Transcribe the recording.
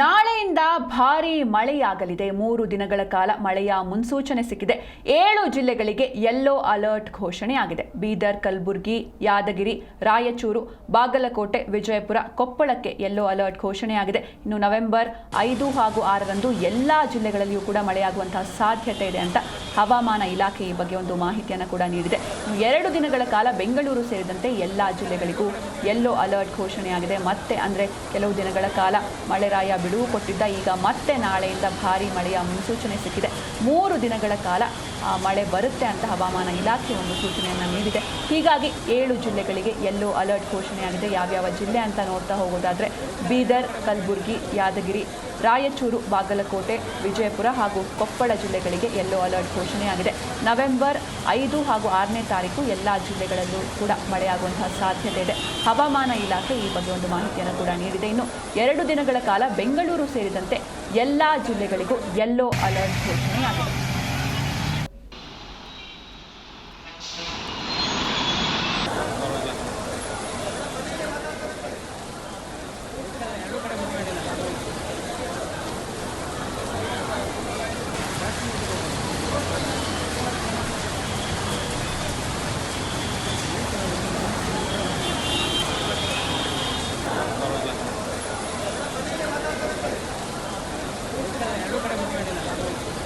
ನಾಳೆಯಿಂದ ಭಾರೀ ಮಳೆಯಾಗಲಿದೆ. ಮೂರು ದಿನಗಳ ಕಾಲ ಮಳೆಯ ಮುನ್ಸೂಚನೆ ಸಿಕ್ಕಿದೆ. ಏಳು ಜಿಲ್ಲೆಗಳಿಗೆ ಯೆಲ್ಲೋ ಅಲರ್ಟ್ ಘೋಷಣೆಯಾಗಿದೆ ಬೀದರ್, ಕಲಬುರಗಿ, ಯಾದಗಿರಿ, ರಾಯಚೂರು, ಬಾಗಲಕೋಟೆ, ವಿಜಯಪುರ, ಕೊಪ್ಪಳಕ್ಕೆ ಯೆಲ್ಲೋ ಅಲರ್ಟ್ ಘೋಷಣೆಯಾಗಿದೆ ಇನ್ನು ನವೆಂಬರ್ ಐದು ಹಾಗೂ ಆರರಂದು ಎಲ್ಲ ಜಿಲ್ಲೆಗಳಲ್ಲಿಯೂ ಕೂಡ ಮಳೆಯಾಗುವಂತಹ ಸಾಧ್ಯತೆ ಇದೆ ಅಂತ ಹವಾಮಾನ ಇಲಾಖೆ ಈ ಬಗ್ಗೆ ಒಂದು ಮಾಹಿತಿಯನ್ನು ಕೂಡ ನೀಡಿದೆ. ಎರಡು ದಿನಗಳ ಕಾಲ ಬೆಂಗಳೂರು ಸೇರಿದಂತೆ ಎಲ್ಲ ಜಿಲ್ಲೆಗಳಿಗೂ ಯೆಲ್ಲೋ ಅಲರ್ಟ್ ಘೋಷಣೆಯಾಗಿದೆ ಮತ್ತೆ ಅಂದರೆ ಕೆಲವು ದಿನಗಳ ಕಾಲ ಮಳೆರಾಯ ಬಿಡುವು ಕೊಟ್ಟಿದ್ದ. ಈಗ ಮತ್ತೆ ನಾಳೆಯಿಂದ ಭಾರೀ ಮಳೆಯ ಮುನ್ಸೂಚನೆ ಸಿಕ್ಕಿದೆ. ಮೂರು ದಿನಗಳ ಕಾಲ ಮಳೆ ಬರುತ್ತೆ ಅಂತ ಹವಾಮಾನ ಇಲಾಖೆ ಒಂದು ಸೂಚನೆಯನ್ನು ನೀಡಿದೆ. ಹೀಗಾಗಿ ಏಳು ಜಿಲ್ಲೆಗಳಿಗೆ ಎಲ್ಲೋ ಅಲರ್ಟ್ ಘೋಷಣೆಯಾಗಿದೆ. ಯಾವ್ಯಾವ ಜಿಲ್ಲೆ ಅಂತ ನೋಡ್ತಾ ಹೋಗೋದಾದರೆ ಬೀದರ್, ಕಲಬುರಗಿ, ಯಾದಗಿರಿ ರಾಯಚೂರು, ಬಾಗಲಕೋಟೆ, ವಿಜಯಪುರ ಹಾಗೂ ಕೊಪ್ಪಳ ಜಿಲ್ಲೆಗಳಿಗೆ ಯೆಲ್ಲೋ ಅಲರ್ಟ್ ಘೋಷಣೆಯಾಗಿದೆ. ನವೆಂಬರ್ ಐದು ಹಾಗೂ ಆರನೇ ತಾರೀಕು ಎಲ್ಲ ಜಿಲ್ಲೆಗಳಲ್ಲೂ ಕೂಡ ಮಳೆಯಾಗುವಂತಹ ಸಾಧ್ಯತೆ ಇದೆ. ಹವಾಮಾನ ಇಲಾಖೆ ಈ ಬಗ್ಗೆ ಒಂದು ಮಾಹಿತಿಯನ್ನು ಕೂಡ ನೀಡಿದೆ. ಇನ್ನು ಎರಡು ದಿನಗಳ ಕಾಲ ಬೆಂಗಳೂರು ಸೇರಿದಂತೆ ಎಲ್ಲ ಜಿಲ್ಲೆಗಳಿಗೂ ಯೆಲ್ಲೋ ಅಲರ್ಟ್ ಘೋಷಣೆಯಾಗಿದೆ. よくありますよね。